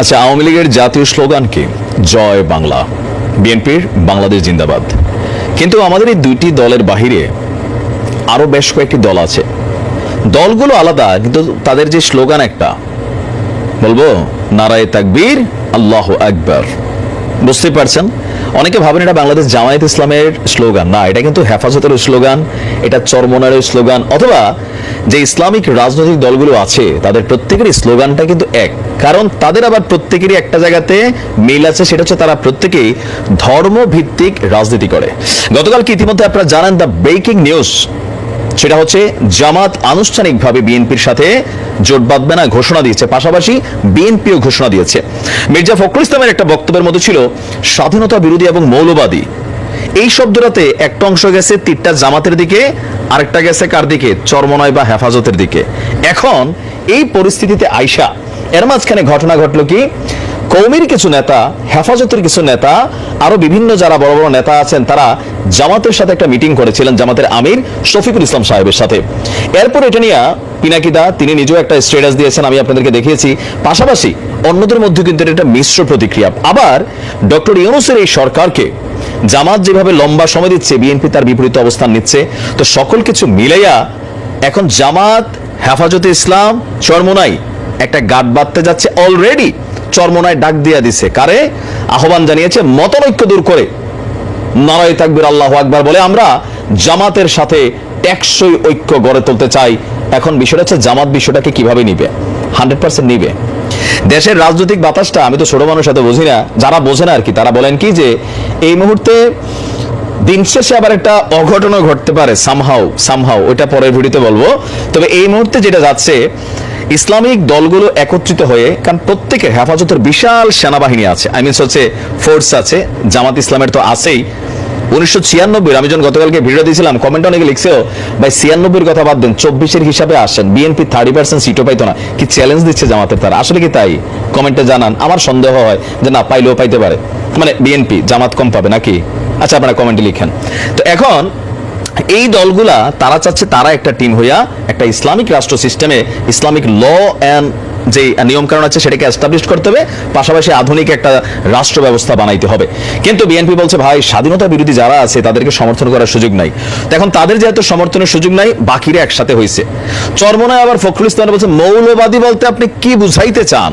আচ্ছা আওয়ামী লীগের জাতীয় স্লোগান কি? জয় বাংলা। বিএনপির বাংলাদেশ জিন্দাবাদ। কিন্তু আমাদের এই দুইটি দলের বাহিরে আরও বেশ কয়েকটি দল আছে। দলগুলো আলাদা, কিন্তু তাদের যে স্লোগান একটা, বলব, নারায় তাকবীর, আল্লাহ একবার বুঝতে পারছেন? অনেকে ভাবেন এটা বাংলাদেশ জামায়াত ইসলামের স্লোগান। না, এটা কিন্তু হেফাজতের স্লোগান, এটা চরমনারের স্লোগান, অথবা যে ইসলামিক রাজনৈতিক দলগুলো আছে, তাদের প্রত্যেকেরই স্লোগানটা কিন্তু এক। কারণ তাদের আবার প্রত্যেকেরই একটা জায়গাতে মিল আছে, সেটা হচ্ছে তারা প্রত্যেকেই ধর্মভিত্তিক রাজনীতি করে। গতকাল কি ইতিমধ্যে আপনারা জানেন, দ্য ব্রেকিং নিউজ সেটা হচ্ছে জামাত আনুষ্ঠানিকভাবে বিএনপির সাথে জোট বাঁধবে না ঘোষণা দিয়েছে। পাশাপাশি বিএনপিও ঘোষণা দিয়েছে। মির্জা ফখরুল ইসলামের একটা বক্তব্যের মধ্যে ছিল, স্বাধীনতা বিরোধী এবং মৌলবাদী। এই শব্দটাতে একটা অংশ গেছে তিনটা জামাতের দিকে, আরেকটা গেছে কার দিকে? চরমনয় বা হেফাজতের দিকে। এখন এই পরিস্থিতিতে আইসা, এর মাঝখানে ঘটনা ঘটলো কি? কৌমির কিছু নেতা, হেফাজতের কিছু নেতা, আরও বিভিন্ন যারা বড় বড় নেতা আছেন, তারা জামাতের সাথে একটা মিটিং করেছিলেন জামাতের আমির শফিকুল ইসলাম সাহেবের সাথে। এরপর এটা নিয়ে পিনাকিদা, তিনি নিজেও একটা স্ট্যাটাস দিয়েছেন, আমি আপনাদেরকে দেখিয়েছি। পাশাপাশি অন্যদের মধ্যে কিন্তু এটা একটা মিশ্র প্রতিক্রিয়া। আবার ডক্টর ইউনুসের এই সরকারকে জামাত যেভাবে লম্বা সময় দিচ্ছে বিএনপি তার বিপরীত অবস্থান নিচ্ছে, তো সকল কিছু মিলাইয়া এখন জামাত, হেফাজতে ইসলাম, চরমোনাই একটা গাঁট বাঁধতে যাচ্ছে অলরেডি চরমোনায় ডাক দিয়া দিছে। কারে? আহ্বান জানিয়েছে, মতনৈক্য দূর করে। নারায় তাকবির আল্লাহ আকবার বলে, আমরা জামাতের সাথে টেকসই ঐক্য গড়ে তুলতে চাই। এখন বিষয়টা হচ্ছে, জামাত বিষয়টাকে কীভাবে নিবে? হান্ড্রেড পার্সেন্ট নিবে। দেশের রাজনৈতিক বাতাসটা, আমি তো ছোট মানুষ সাথে বুঝি না, যারা বোঝে না আর কি তারা বলেন কি যে, এই মুহূর্তে দিন শেষে আবার একটা অঘটনও ঘটতে পারে সামহাও সামহাও ওইটা পরের ভিডিওতে বলব। তবে এই মুহূর্তে যেটা যাচ্ছে ইসলামিক দলগুলো একত্রিত হয়ে, কারণ প্রত্যেকের হেফাজতের বিশাল সেনাবাহিনী আছে। আই মিনস হচ্ছে ফোর্স আছে, জামাত ইসলামের তো আছেই। উনিশশো ছিয়ানব্বই আমি যখন গতকালকে ভিডিও দিয়েছিলাম কমেন্ট অনেকে লিখছেও, ভাই, ছিয়ানব্বইয়ের কথা বাদ দেন, চব্বিশের হিসাবে আসেন বিএনপি থার্টি পার্সেন্ট সিটও পাইতো না। কি চ্যালেঞ্জ দিচ্ছে জামাতের তারা? আসলে কি তাই? কমেন্টে জানান। আমার সন্দেহ হয় যে না, পাইলেও পাইতে পারে। মানে বিএনপি জামাত কম পাবে নাকি? আচ্ছা আপনারা কমেন্টে লিখেন। তো এখন এই দলগুলা, তারা চাচ্ছে তারা একটা টিম হইয়া একটা ইসলামিক রাষ্ট্র সিস্টেমে ইসলামিক ল অ্যান্ড যে নিয়মকানুন আছে সেটাকে এস্টাবলিশ করতে হবে, পাশাপাশি আধুনিক একটা রাষ্ট্র ব্যবস্থা বানাইতে হবে। কিন্তু বিএনপি বলছে, ভাই, স্বাধীনতা বিরোধী যারা আছে, তাদেরকে সমর্থন করার সুযোগ নাই। এখন তাদের যেহেতু সমর্থনের সুযোগ নাই, বাকিরা একসাথে হয়েছে চরমনায় আবার ফখরুল ইসলাম বলছে, মৌলবাদী বলতে আপনি কি বুঝাইতে চান?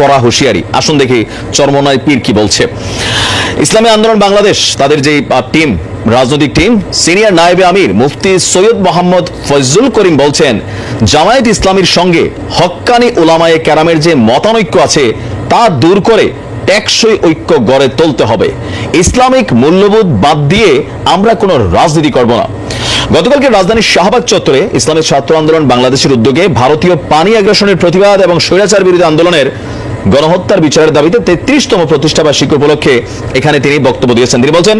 করা হুঁশিয়ারি। আসুন দেখি চরমনায় পীর কি বলছে। ইসলামী আন্দোলন বাংলাদেশ, তাদের যে টিম, রাজনৈতিক টিম, সিনিয়র নায়েবে আমির মুফতি সৈয়দ মোহাম্মদ ফজলুল করিম বলছেন, জামায়াত ইসলামীর সঙ্গে হক্কানি ওলামায়ে ক্যারামের যে মতানৈক্য আছে, তা দূর করে টেকসই ঐক্য গড়ে তুলতে হবে। ইসলামিক মূল্যবোধ বাদ দিয়ে আমরা কোনো রাজনীতি করব না। গতকালকে রাজধানীর শাহবাগ চত্বরে ইসলামের ছাত্র আন্দোলন বাংলাদেশের উদ্যোগে ভারতীয় পানি আগ্রাসনের প্রতিবাদ এবং স্বৈরাচার বিরোধী আন্দোলনের গণহত্যার বিচারের দাবিতে তেত্রিশতম প্রতিষ্ঠা বার্ষিকী উপলক্ষে এখানে তিনি বক্তব্য দিয়েছেন। তিনি বলছেন,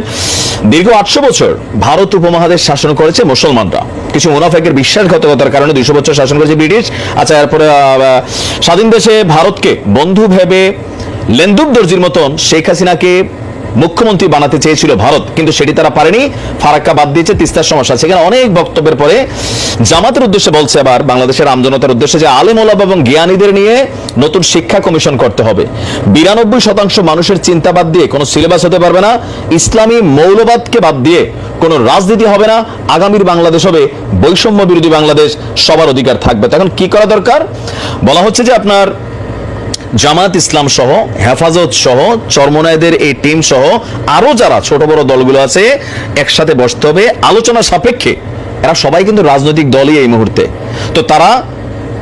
দীর্ঘ আটশো বছর ভারত উপমহাদেশ শাসন করেছে মুসলমানরা। কিছু মুনাফেকের বিশ্বাসঘাতকতার কারণে দুইশো বছর শাসন করেছে ব্রিটিশ। আচ্ছা এরপরে স্বাধীন দেশে ভারতকে বন্ধু ভেবে লেন্দুব দর্জির মতন শেখ হাসিনাকে মুখ্যমন্ত্রী বানাতে চেয়েছিল ভারত, কিন্তু সেটি তারা পারেনি। ফারাক্কা বাদ দিয়েছে, তিস্তার সমস্যা। সেখানে অনেক বক্তব্যের পরে জামাতের উদ্দেশ্যে বলছে আবার বাংলাদেশের আমজনতার উদ্দেশ্যে যে আলেম ওলামা এবং জ্ঞানীদের নিয়ে নতুন শিক্ষা কমিশন করতে হবে। বিরানব্বই শতাংশ মানুষের চিন্তা বাদ দিয়ে কোনো সিলেবাস হতে পারবে না। ইসলামী মৌলবাদকে বাদ দিয়ে কোনো রাজনীতি হবে না। আগামীর বাংলাদেশ হবে বৈষম্য বিরোধী বাংলাদেশ। সবার অধিকার থাকবে। তখন কি করা দরকার? বলা হচ্ছে যে আপনার জামাত ইসলাম সহ, হেফাজত সহ চরমনায়দের এই টিম সহ আরও যারা ছোট বড় দলগুলো আছে একসাথে বসতে হবে। আলোচনা সাপেক্ষে এরা সবাই কিন্তু রাজনৈতিক দলই এই মুহূর্তে। তো তারা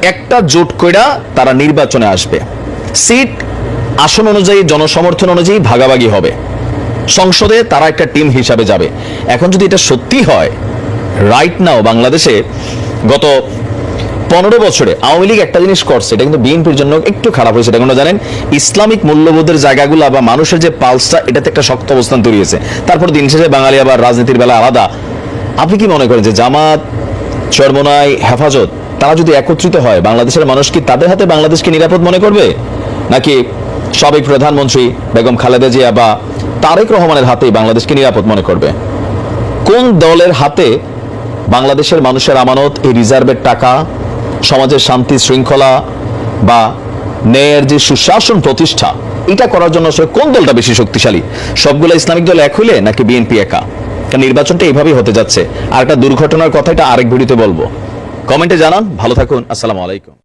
একটা জোট কইরা তারা নির্বাচনে আসবে। সিট আসন অনুযায়ী, জনসমর্থন অনুযায়ী ভাগাভাগি হবে। সংসদে তারা একটা টিম হিসাবে যাবে। এখন যদি এটা সত্যি হয় রাইট নাও বাংলাদেশে গত পনেরো বছরে আওয়ামী লীগ একটা জিনিস করছে, এটা কিন্তু বিএনপির জন্য একটু খারাপ হয়েছে, এটা কোনো জানেন? ইসলামিক মূল্যবোধের জায়গাগুলো বা মানুষের যে পালসটা এটাতে একটা শক্ত অবস্থান তৈরি হয়েছে। তারপর দিন শেষে বাঙালি আবার রাজনীতির বেলা আলাদা। আপনি কি মনে করেন যে জামাত, চরমনাই, হেফাজত, তারা যদি একত্রিত হয়, বাংলাদেশের মানুষ কি তাদের হাতে বাংলাদেশকে নিরাপদ মনে করবে? নাকি সাবেক প্রধানমন্ত্রী বেগম খালেদা জিয়া বা তারেক রহমানের হাতেই বাংলাদেশকে নিরাপদ মনে করবে? কোন দলের হাতে বাংলাদেশের মানুষের আমানত, এই রিজার্ভের টাকা সমাজের শান্তি শৃঙ্খলা বা ন্যায়ের যে সুশাসন প্রতিষ্ঠা, এটা করার জন্য আসলে কোন দলটা বেশি শক্তিশালী? সবগুলো ইসলামিক দল এক হইলে নাকি বিএনপি একা? কারণ নির্বাচনটা এইভাবেই হতে যাচ্ছে। আর একটা দুর্ঘটনার কথা এটা আরেক ভিডিওতে বলব। কমেন্টে জানান। ভালো থাকুন। আসসালামু আলাইকুম।